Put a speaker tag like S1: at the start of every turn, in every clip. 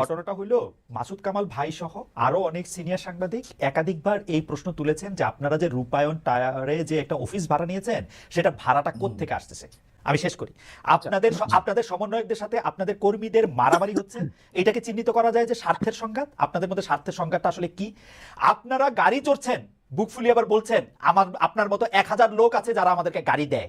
S1: ঘটনাটা হইল মাসুদ কামাল ভাই সহ আরও অনেক সিনিয়র সাংবাদিক একাধিকবার এই প্রশ্ন তুলেছেন যে আপনারা যে রূপায়ণ টায়ারে যে একটা অফিস ভাড়া নিয়েছেন সেটা ভাড়াটা থেকে আসতেছে? আমি শেষ করি। আপনাদের আপনাদের সমন্বয়কদের সাথে আপনাদের কর্মীদের মারামারি হচ্ছে। এটাকে চিহ্নিত করা যায় যে স্বার্থের সংঘাত। আপনাদের মধ্যে স্বার্থের সংঘাতটা আসলে কি? আপনারা গাড়ি চড়ছেন বুক ফুলিয়ে আবার বলছেন আমার আপনার মতো এক হাজার লোক আছে যারা আমাদেরকে গাড়ি দেয়।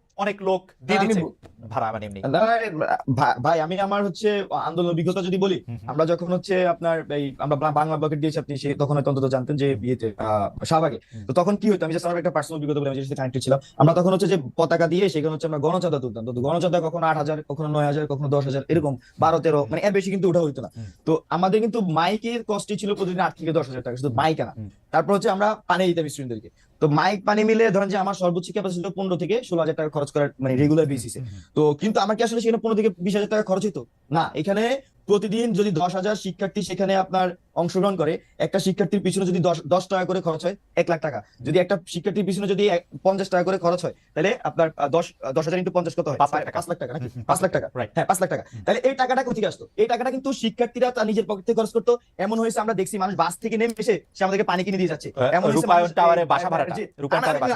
S1: অনেক লোক দিয়ে দিচ্ছে ভাড়া মানে এমনি।
S2: ভাই আমি আমার হচ্ছে আন্দোলন অভিজ্ঞতা যদি বলি। আমরা যখন হচ্ছে আপনার এই আমরা বাংলা বকেট দিয়েছি আপনি সে তখন হয়তো অন্তত জানতেন যে বিয়েতে শাহবাগে। তো তখন কি হতো আমি জাস্ট আমার একটা পার্সোনাল অভিজ্ঞতা বলে আমি যেটা কানেক্টেড ছিলাম। আমরা তখন হচ্ছে যে পতাকা দিয়ে সেখানে হচ্ছে আমরা গণচাঁদা তুলতাম। তো গণচাঁদা কখনো আট হাজার কখনো নয় হাজার কখনো দশ হাজার এরকম বারো তেরো মানে এর বেশি কিন্তু ওঠা হইতো না। তো আমাদের কিন্তু মাইকের কস্টই ছিল প্রতিদিন আট থেকে দশ হাজার টাকা শুধু মাইক আনা তারপর হচ্ছে আমরা পানি দিতাম স্টুডেন্টদেরকে তো মাইক পানি মিলে ধরেন যে আমার সর্বোচ্চ ক্যাপাসিটি পনেরো থেকে ষোলো হাজার টাকা খরচ করার মানে রেগুলার বেসিসে তো কিন্তু আমার কি আসলে সেখানে পনেরো থেকে বিশ হাজার টাকা খরচ হতো না এখানে প্রতিদিন যদি দশ হাজার শিক্ষার্থী সেখানে আপনার অংশগ্রহণ করে একটা শিক্ষার্থীর পিছনে যদি দশ টাকা করে খরচ হয় এক লাখ টাকা। যদি একটা শিক্ষার্থীর পিছনে যদি পঞ্চাশ টাকা করে খরচ হয় তাহলে আপনার দশ দশ হাজার ইন্টু পঞ্চাশ কত হয়?
S1: পাঁচ লাখ টাকা।
S2: নাকি? পাঁচ লাখ টাকা। হ্যাঁ পাঁচ লাখ টাকা। তাহলে এই টাকাটা কোথেকে আসতো? এই টাকাটা কিন্তু শিক্ষার্থীরা তার নিজের পকেট থেকে খরচ করতো। এমন হয়েছে আমরা দেখছি মানুষ বাস থেকে নেমে এসে সে আমাদেরকে পানি কিনে দিয়ে যাচ্ছে। এমন হয়েছে
S1: টাওয়ারে বাসা ভাড়াটা
S2: জি,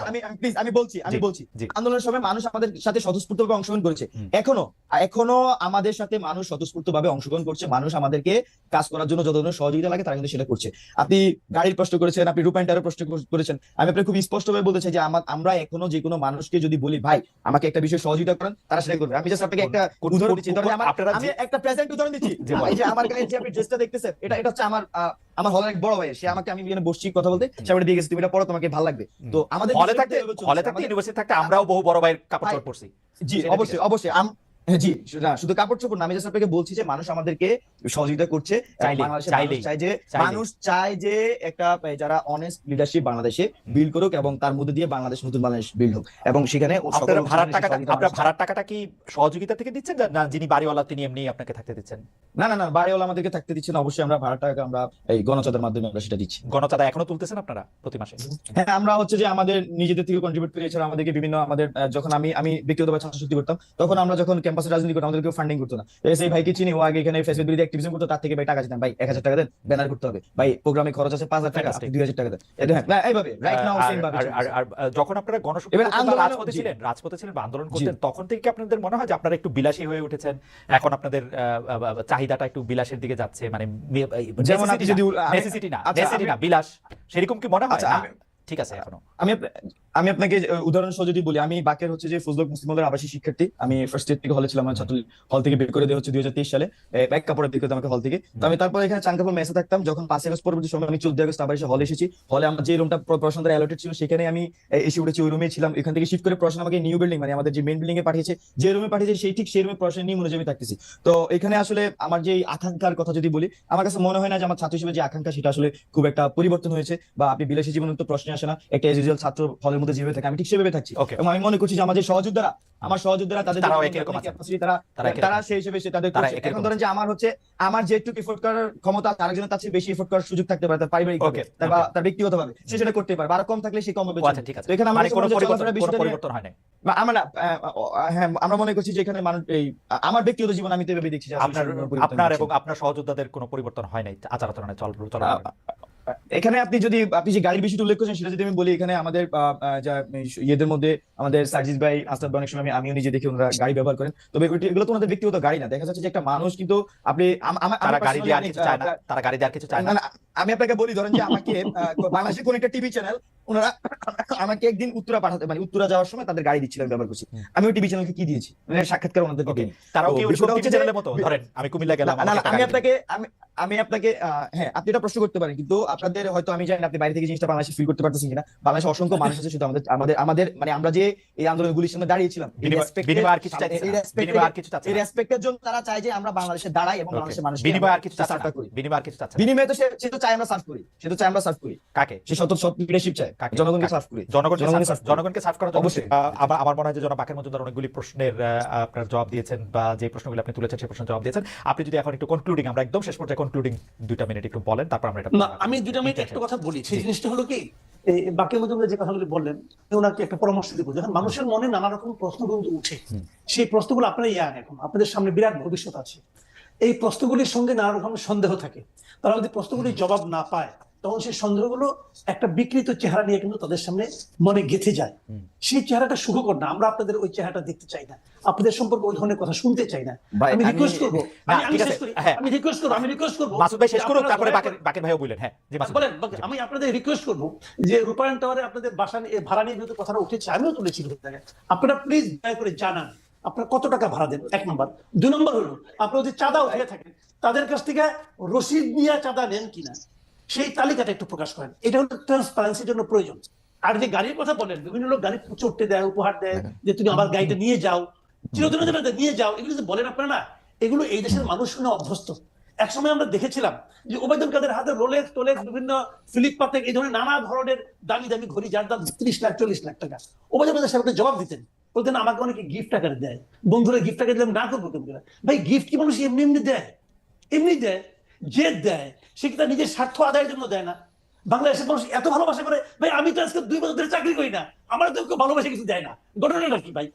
S2: আমি- প্লিজ আমি বলছি আমি বলছি। আন্দোলনের সময় মানুষ আমাদের সাথে স্বতঃস্ফূর্তভাবে অংশগ্রহণ করেছে। এখনও এখনও আমাদের সাথে মানুষ স্বতঃস্ফূর্তভাবে অংশগ্রহণ করছে মানুষ আমাদেরকে কাজ করার জন্য যত ধরনের সহযোগিতা লাগে তারা কিন্তু সেটা করছে। আপনি গাড়ির প্রশ্ন করেছেন আপনি রূপায়ণটারও প্রশ্ন করেছেন আমি আপনাকে খুব স্পষ্টভাবে বলতে চাই যে আমরা এখনও যে কোনো মানুষকে যদি বলি ভাই আমাকে একটা বিষয় সহযোগিতা করেন তারা সেটা করবে আমি জাস্ট আপনাকে একটা উদাহরণ দিচ্ছি। আমি একটা প্রেজেন্ট উদাহরণ দিচ্ছি। এই যে আমার গায়ে যে আপনি ড্রেসটা দেখতেছেন এটা এটা হচ্ছে আমার আমার হলের এক বড় ভাই। সে আমাকে আমি এখানে বসছি কথা বলতে। সে আমাকে দিয়ে গেছে তুমি এটা পড়ো তোমাকে ভালো লাগবে। তো আমাদের
S1: হলে থাকতে হলে থাকতে ইউনিভার্সিটি থাকতে আমরাও বহু বড় ভাইয়ের কাপড় চোপড় পরছি।
S2: জি অবশ্যই অবশ্যই। জি না শুধু কাপড় চোপড় না আমি just আপনাকে বলছি যে মানুষ আমাদেরকে সহযোগিতা করছে। চায় যে মানুষ চায় যে একটা যারা অনেস্ট লিডারশিপ বাংলাদেশে বিল্ড করুক এবং তার মধ্যে দিয়ে বাংলাদেশ নতুন বাংলাদেশ বিল্ড হোক। এবং সেখানে
S1: আপনারা ভাড়ার টাকাটা আপনার ভাড়ার টাকাটা কি সহযোগিতা থেকে দিচ্ছেন? না- যিনি বাড়িওয়ালা তিনি এমনি আপনাকে থাকতে দিচ্ছেন?
S2: না না না বাড়িওয়ালা আমাদেরকে থাকতে দিচ্ছে না অবশ্যই আমরা ভাড়া টাকা আমরা এই গণচাঁদার মাধ্যমে আমরা সেটা দিচ্ছি।
S1: গণচাঁদা এখনও তুলতেছেন আপনারা প্রতি মাসে?
S2: হ্যাঁ আমরা হচ্ছে যে আমাদের নিজেদের থেকে কন্ট্রিবিউট করে। এছাড়া আমাদেরকে বিভিন্ন আমাদের যখন আমি আমি ব্যক্তিগতভাবে ছাত্র শক্তি করতাম তখন আমরা যখন ক্যাম্পাসে রাজনীতি করতাম আমাদেরকে ফান্ডিং করতো না। সেই ভাইকে চিনি ও আগে এখানে ফেসবুক বিরোধী অ্যাক্টিভিজম করতো তার থেকে ভাই টাকা দিতাম ভাই এক হাজার টাকা দেন ব্যানার করতে হবে। ভাই প্রোগ্রামে খরচ আছে পাঁচ হাজার টাকা আপনি দুই হাজার টাকা দেন। এইভাবে রাইট নাও সেম ভাবে
S1: আর- যখন আপনারা গণশক্তি রাজপথে ছিলেন রাজপথে ছিলেন বা আন্দোলন করতেন তখন থেকে কি আপনাদের মনে হয় যে আপনারা একটু বিলাসী হয়ে উঠেছেন? এখন আপনাদের চাহিদাটা একটু বিলাসের দিকে যাচ্ছে মানে
S2: যেমন আপনি যদি
S1: নেসেসিটি না
S2: আচ্ছা,
S1: necessity
S2: আমি-
S1: না বিলাস। সেরকম কি মনে হয়?
S2: আচ্ছা,
S1: ঠিক আছে এখনও।
S2: আমি আমি আপনাকে উদাহরণ যদি বলি, আমি বাকের হচ্ছে যে ফজলক মুসলিম হলের আবাসিক শিক্ষার্থী। আমি ফার্স্ট ইয়ার থেকে হলে ছিলাম, আমার ছাত্র হল থেকে বের করে দেওয়া হচ্ছে দুই হাজার তেইশ সালে এক কাপড়ে বের করে আমাকে হল থেকে। তো আমি তারপর এখানে চাঙ্কাপুর মেসে থাকতাম, যখন পাঁচই আগস্ট পরবর্তী সময় আমি চোদ্দ আগস্ট আবার এসে হলে এসেছি। হলে আমার যে রুমটা প্রশ্ন অ্যালোটেড ছিল, সেখানে আমি এসে উঠেছি, ওই রুমে ছিলাম। এখান থেকে শিফট করে প্রশ্ন আমাকে নিউ বিল্ডিং মানে আমাদের যে মেন বিল্ডিং এ পাঠিয়েছে, যে রুমে পাঠিয়েছে, সেই ঠিক সেই রুমে প্রশ্ন নিয়ে মনে আমি থাকতেছি। তো এখানে আসলে আমার যে আকাঙ্ক্ষার কথা যদি বলি, আমার কাছে মনে হয় না যে আমার ছাত্র হিসেবে যে আকাঙ্ক্ষা, সেটা আসলে খুব একটা পরিবর্তন হয়েছে বা আপনি বিলাসী জীবনে তো প্রশ্ন আসে না। একটা এজ ছাত্র হলের মধ্যে যেভাবে থাকে আমি ঠিক সেভাবে থাকছি। এবং আমি মনে করছি যে আমাদের সহযোদ্ধারা আমার সহযোদ্ধারা তাদের
S1: তারাও একই রকম আছে।
S2: তারা
S1: তারা
S2: তারা। সেই হিসেবে সে তাদের
S1: তারা
S2: এখন ধরেন যে আমার হচ্ছে আমার যেটুকু এফোর্ট করার ক্ষমতা আছে, আরেকজনের তার বেশি এফোর্ট করার সুযোগ থাকতে পারে তার পারিবারিক তার বা তার ব্যক্তিগত ভাবে সে সেটা করতে পারে আরও কম থাকলে সে কম হবে।
S1: আচ্ছা ঠিক আছে।
S2: তো এখানে
S1: মানে
S2: আমাদের
S1: কোনো পরিবর্তন হয় না
S2: আমরা হ্যাঁ আমরা মনে করছি যে এখানে মানুষ এই আমার ব্যক্তিগত জীবন আমি তো এভাবে দেখছি যে
S1: আপনার আপনার এবং আপনার সহযোদ্ধাদের কোনো পরিবর্তন হয় নাই আচার আচরণে চল চল।
S2: এখানে আপনি যদি আপনি যে গাড়ির বিষয়টা উল্লেখ করছেন সেটা যদি আমি বলি এখানে আমাদের ইয়েদের মধ্যে আমাদের সার্জিস ভাই আস্তাদ ভাই অনেক সময় আমি- আমিও নিজে দেখি ওনারা গাড়ি ব্যবহার করেন। তবে এগুলো তো ওনাদের ব্যক্তিগত গাড়ি না। দেখা যাচ্ছে যে একটা মানুষ কিন্তু আপনি
S1: তারা গাড়ি দিয়ে আর কিছু চায় না। তারা গাড়ি দিয়ে আর কিছু চায় না।
S2: আমি আপনাকে বলি ধরেন যে আমাকে বাংলাদেশের কোন একটা টিভি চ্যানেল ওনারা আমাকে একদিন উত্তরা পাঠাতে মানে উত্তরা যাওয়ার সময় তাদের গাড়ি দিচ্ছিলাম ব্যবহার করছি। আমি টিভি চ্যানেলকে কি দিয়েছি? মানে সাক্ষাৎকার।
S1: তারাও কি
S2: হচ্ছে
S1: চ্যানেলের মতো ধরেন আমি কুমিল্লা গেলাম
S2: আমি আপনাকে আমি আমি আপনাকে হ্যাঁ আপনি এটা প্রশ্ন করতে পারেন কিন্তু আপনাদের হয়তো আমি জানি আপনি বাইরে থেকে জিনিসটা বাংলাদেশে ফিল করতে পারতেছেন কিনা। বাংলাদেশে অসংখ্য মানুষ আছে শুধু আমাদের আমাদের আমাদের মানে আমরা যে এই আন্দোলনগুলির সামনে দাঁড়িয়েছিলাম এই। রেসপেক্টের জন্য তারা চায় যে আমরা বাংলাদেশে দাঁড়াই এবং বাংলাদেশের মানুষকে
S1: বিনিময় আর কিছু
S2: করি।
S1: বিনিময় আর কিছু।
S2: তো সে তো চায় আমরা সার্ভ করি। সে তো চায় আমরা সার্ভ করি।
S1: কাকে?
S2: সে শত লিডারশিপ চায়? জনগণকে সার্ভ করি।
S1: জনগণকে
S2: জনগণকে
S1: serve-
S2: serve করি।
S1: জনগণকে সার্ভ করার
S2: অবশ্যই।
S1: আহ, আমার আমার মনে হয় যে জনাব বাকের মজুমদার অনেকগুলি প্রশ্নের আপনার জবাব দিয়েছেন বা যে প্রশ্নগুলো আপনি তুলেছেন সেই প্রশ্নের জবাব দিয়েছেন। আপনি যদি এখন একটু কনক্লুডিং আমরা একদম শেষ পর্যায়ে কনক্লুডিং দুইটা মিনিট একটু বলেন তারপর আমরা এটা
S3: আমি দুইটা মিনিট একটা কথা বলি। সেই জিনিসটা হলো কি? বাকি মধ্যে যে কথাগুলি বললেন ওনাকে একটা পরামর্শ দিব। যখন মানুষের মনে নানা রকম প্রশ্ন কিন্তু উঠে সেই প্রশ্নগুলো আপনারা ইয়ান এখন। আপনাদের সামনে বিরাট ভবিষ্যৎ আছে। এই প্রশ্নগুলির সঙ্গে নানা রকম সন্দেহ থাকে। তারা যদি প্রশ্নগুলির জবাব না পায় তখন সেই সন্দেহগুলো একটা বিকৃত চেহারা নিয়ে কিন্তু তাদের সামনে মনে গেঁথে যায়। সেই চেহারাটা সুখকর না। আমরা আপনাদের ওই চেহারাটা দেখতে চাই না। আপনাদের সম্পর্কে ওই ধরনের কথা শুনতে চাই না। আমি
S2: আমি-
S3: রিকোয়েস্ট করব। আমি-।
S1: হ্যাঁ।
S3: রিকোয়েস্ট করব আমি রিকোয়েস্ট করব।
S1: মাসুদ ভাই শেষ
S3: আপনারা
S1: তারপরে বাকের ভাইও হ্যাঁ জি মাসুদ
S3: বলেন আমি আপনাদের রিকোয়েস্ট করব যে রূপায়ণ টাওয়ারে আপনাদের বাসা নিয়ে ভাড়া নিয়ে যেহেতু কথাটা উঠেছে আমিও তুলেছি আপনারা প্লিজ দয়া করে জানান আপনারা কত টাকা ভাড়া দেন? এক নম্বর দুই নম্বর হলো আপনারা যদি চাঁদা উঠে থাকেন তাদের কাছ থেকে রসিদ নিয়ে চাঁদা নেন কিনা? সেই তালিকাটা একটু প্রকাশ করেন। এটা হলো ট্রান্সপারেন্সির জন্য প্রয়োজন। আর যে গাড়ির কথা বলেন বিভিন্ন লোক গাড়ি চড়তে দেয় উপহার দেয় যে তুমি আমার গাড়িটা নিয়ে যাও চিরদিনের নিয়ে যাও এগুলো যে বলেন আপনারা না এগুলো এই দেশের মানুষ শুনে অভ্যস্ত। একসময় আমরা দেখেছিলাম যে ওবায়দুল কাদের হাতে রোলেক্স টোলেক্স বিভিন্ন ফিলিপ পাতেক এই ধরনের নানা ধরনের দামি দামি ঘড়ি যার দাম ত্রিশ লাখ চল্লিশ লাখ টাকা। ওবায়দুল কাদের সাহেবকে জবাব দিতেন বলতেন আমাকে অনেকে গিফট আকারে দেয়। বন্ধুরা গিফট আকারে দিলাম না করব কেমন ভাই গিফট কি মানুষ এমনি এমনি দেয়? এমনি দেয়। যে দেয়। সে কি তার নিজের স্বার্থ আদায়ের জন্য দেয় না? বাংলাদেশের মানুষ এত ভালোবাসা করে ভাই আমি তো আজকে দুই বছর ধরে চাকরি করি না। আমার তো কেউ ভালোবাসা কিছু দেয় না। ঘটনাটা কি ভাই?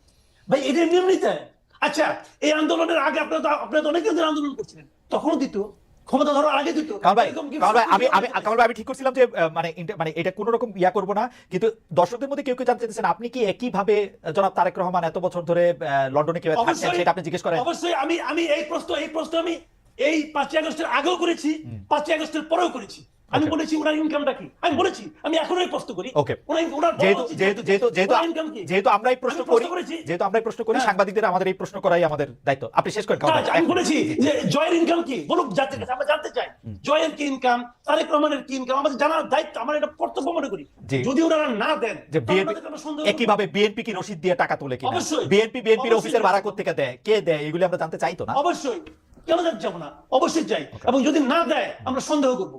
S3: ভাই এটা এমনি এমনি দেয় আচ্ছা এই আন্দোলনের আগে আপনারা তো আপনারা তো অনেকদিন ধরে আন্দোলন করছিলেন। তখনও দিত ক্ষমতা ধরার আগে দিত।
S1: কামাল ভাই
S3: এরকম gift
S1: কামাল ভাই আমি আমি আমি ঠিক করছিলাম যে মানে মানে এটা কোনো রকম ইয়া করব না। কিন্তু দর্শকদের মধ্যে কেউ কেউ জানতে চাইছেন আপনি কি একই ভাবে জনাব তারেক রহমান এত বছর ধরে লন্ডনে থাকছেন সেটা আপনি জিজ্ঞেস করেন?
S3: অবশ্যই আমি আমি এই প্রশ্ন এই প্রশ্ন আমি এই পাঁচই আগস্টের আগেও করেছি পাঁচই আগস্টের পরেও করেছি। আমি বলেছি ওনার ইনকামটা কি? আমি বলেছি আমি এখনও এই প্রশ্ন করি। ওনার
S1: যেহেতু যেহেতু যেহেতু যেহেতু
S3: ওনার কি?
S1: যেহেতু আমরা এই প্রশ্ন করি যেহেতু আমরা এই প্রশ্ন করি। সাংবাদিকদের আমাদের এই প্রশ্ন করাই আমাদের দায়িত্ব। আপনি শেষ করেন
S3: আমি বলেছি যে জয়ের ইনকাম কি? বলুক জাতির কাছে আমরা জানতে চাই। জয়ের কি ইনকাম তারেক রহমানের কি ইনকাম আমাদের জানার দায়িত্ব আমার এটা কর্তব্য মনে করি। যদি ওনারা না দেন
S1: যে বিএনপি একইভাবে বিএনপি কি রসিদ দিয়ে টাকা তোলে কিনা। বিএনপি বিএনপির অফিসের ভাড়া কোথেকে দেয়? কে দেয়? এগুলি আমরা জানতে চাইতো না।
S3: অবশ্যই। কেন যাব না অবশ্যই চাই এবং যদি না দেয় আমরা সন্দেহ করব।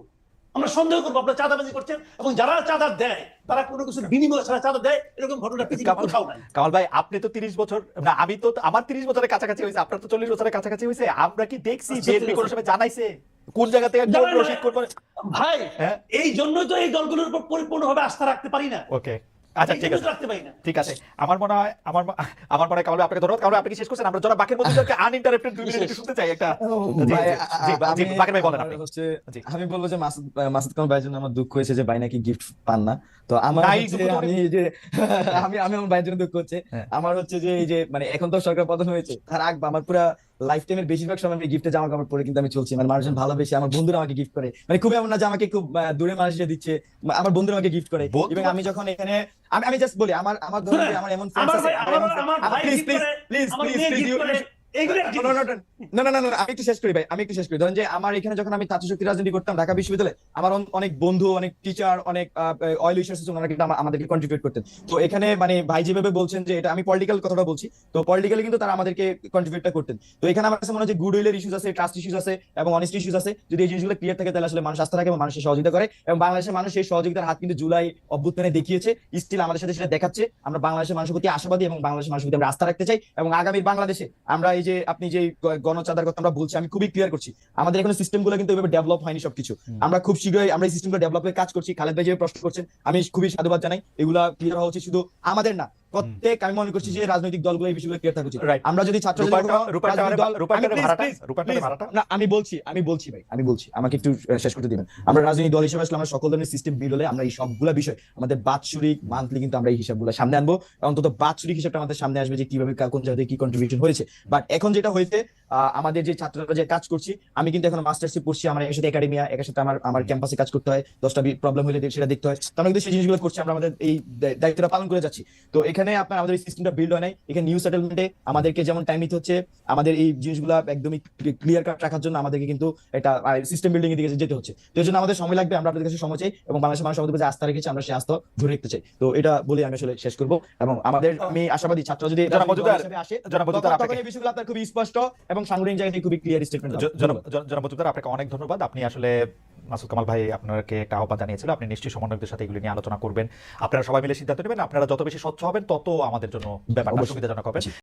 S3: আমরা সন্দেহ করব আপনারা চাঁদাবাজি করছেন এবং যারা চাঁদা দেয় তারা কোনো কিছু বিনিময় ছাড়া চাঁদা দেয় এরকম ঘটনা কোথাও নাই।
S1: কামাল ভাই আপনি তো তিরিশ বছর না আমি তো আমার তিরিশ বছরের কাছাকাছি হয়েছে আপনার তো চল্লিশ বছরের কাছাকাছি হয়েছে আমরা কি দেখছি
S3: আচ্ছা,
S1: বিএনপি কোনো সময় জানাইছে? কোন জায়গা থেকে
S3: ভাই
S1: হ্যাঁ?
S3: এই জন্যই তো এই দলগুলোর উপর পরিপূর্ণভাবে আস্থা রাখতে পারি না।
S1: ওকে আচ্ছা ঠিক আছে।
S3: রাখতে পারি না।
S1: ঠিক আছে। আমার মনে হয় আমার আমার মনে হয় কামাল আপনাকে ধন্যবাদ। কামাল আপনি কি শেষ করছেন? আমরা যারা বাকের মধ্যে আনইন্টারাপ্টেড দুই মিনিট শুনতে চাই একটা। জি, বাকের ভাই বলেন আপনি।
S2: হচ্ছে আমি বলব যে মাসুদ মাসুদ কামাল ভাইয়ের জন্য আমার দুঃখ হয়েছে যে ভাই নাকি গিফট পান না। তো আমার আমি যে আমি আমি আমার ভাইয়ের জন্য দুঃখ হচ্ছে।
S1: হ্যাঁ।
S2: আমার হচ্ছে যে এই যে মানে এখন তো সরকার পতন হয়েছে তার আগ আমার পুরো লাইফ টাইমের বেশিরভাগ সময় আমি গিফটে জামা কাপড় পরে কিন্তু আমি চলছি। মানে মানুষজন ভালোবেসে আমার বন্ধুরা আমাকে গিফট করে। মানে খুবই এমন না যে আমাকে খুব দূরে মানুষ এসে দিচ্ছে আমার বন্ধুরা আমাকে গিফট করে। এবং আমি যখন এখানে আমি আমি জাস্ট বলি আমার আমার ধরুন আমার এমন
S3: আমার
S2: প্লিজ
S3: প্লিজ
S2: প্লিজ
S3: আমার
S2: না, না, না, আমি একটু শেষ করি ভাই আমি একটু শেষ করি। ধরেন যে আমার এখানে যখন আমি ছাত্র শক্তি রাজনীতি করতাম ঢাকা বিশ্ববিদ্যালয়ে আমার অন- অনেক বন্ধু অনেক টিচার অনেক অয়েল ইস্যুস ওনারা কিন্তু আমাদেরকে কন্ট্রিবিউট করতেন। তো এখানে মানে ভাই যেভাবে বলছেন যে এটা আমি পলিটিক্যাল কথাটা বলছি তো পলিটিক্যালি কিন্তু তারা আমাদেরকে কন্ট্রিবিউটটা করতেন। তো এখানে আমার কাছে মনে হয় গুড উইলের ইস্যুস আছে ট্রাস্ট ইস্যুস আছে এবং অনেস্ট ইস্যুস আছে। যদি এই জিনিসগুলো ক্লিয়ার থাকে তাহলে আসলে মানুষ আস্থা রাখে এবং মানুষের সহযোগিতা করে এবং বাংলাদেশের মানুষ সেই সহযোগিতার হাত কিন্তু জুলাই অভ্যুত্থানে দেখিয়েছে স্টিল আমাদের সাথে সেটা দেখাচ্ছে। আমরা বাংলাদেশের মানুষের প্রতি আশাবাদী এবং বাংলাদেশের মানুষের প্রতি আমরা আস্থা রাখতে চাই এবং আগামী বাংলাদেশে আমরা এই যে আপনি যে গণচাদার কথা আমরা বলছি আমি খুবই ক্লিয়ার করছি। আমাদের এখানে সিস্টেমগুলো কিন্তু এভাবে ডেভেলপ হয়নি সবকিছু। আমরা খুব শীঘ্রই আমরা এই সিস্টেমগুলো ডেভেলপের কাজ করছি। খালেদ ভাই যে প্রশ্ন করছেন আমি খুবই সাধুবাদ জানাই। এগুলা ক্লিয়ার হওয়া উচিত শুধু আমাদের না প্রত্যেক আমি মনে করছি যে রাজনৈতিক দলগুলো এই বিষয়গুলো ক্লিয়ার থাকা উচিত আমরা যদি ছাত্র? না আমি বলছি আমি বলছি ভাই আমি বলছি আমাকে একটু শেষ করতে দিবেন। আমরা রাজনৈতিক দল হিসেবে আসলে আমরা সকল ধরনের সিস্টেম বিল হলে আমরা এই সবগুলা বিষয় আমাদের বাৎসরিক মান্থলি কিন্তু আমরা এই হিসাবগুলো সামনে আনব। অন্তত বাৎসরিক হিসাবটা আমাদের সামনে আসবে যে কীভাবে কোন জায়গায় কি কন্ট্রিবিউশন হয়েছে। বাট এখন যেটা হয়েছে আমাদের যে ছাত্ররা যে কাজ করছি আমি কিন্তু এখন মাস্টার্সে পড়ছি আমার এর সাথে একাডেমিয়া এর সাথে আমার আমার ক্যাম্পাসে কাজ করতে হয়। দশটা প্রবলেম হলে সেটা দেখতে হয়। তো আমরা কিন্তু সেই জিনিসগুলো করছি আমরা আমাদের এই দায়- দায়িত্বটা পালন করে যাচ্ছি। তো এখানে এখানে আপনার আমাদের এই সিস্টেমটা বিল্ড হয় নাই। এখানে নিউ সেটেলমেন্টে আমাদেরকে যেমন টাইম নিতে হচ্ছে আমাদের এই জিনিসগুলো একদমই ক্লিয়ার কাট রাখার জন্য আমাদেরকে কিন্তু একটা সিস্টেম বিল্ডিং এর দিকে যেতে হচ্ছে। তো এই জন্য আমাদের সময় লাগবে আমরা আপনাদের কাছে সময় চাই এবং বাংলাদেশের মানুষ আমাদের কাছে আস্থা রেখেছে আমরা সেই আস্থা ধরে রাখতে চাই। তো এটা বলে আমি আসলে শেষ করব এবং আমাদের আমি আশাবাদী ছাত্র যদি এটা আসে তখন- এই বিষয়গুলো আপনার খুবই স্পষ্ট এবং সাংগঠনিক জায়গায় খুবই ক্লিয়ার স্টেটমেন্ট
S1: জনাব জনাব আপনাকে অনেক ধন্যবাদ। আপনি আসলে মাসুদ কামাল ভাই আপনাকে একটা আহ্বান জানিয়েছিল আপনি নিশ্চয়ই সমন্বয়কদের সাথে এগুলি নিয়ে আলোচনা করবেন। আপনারা সবাই মিলে সিদ্ধান্ত নেবেন আপনারা যত বেশি স্বচ্ছ হবেন তত আমাদের জন্য ব্যাপারটা সুবিধাজনক হবে।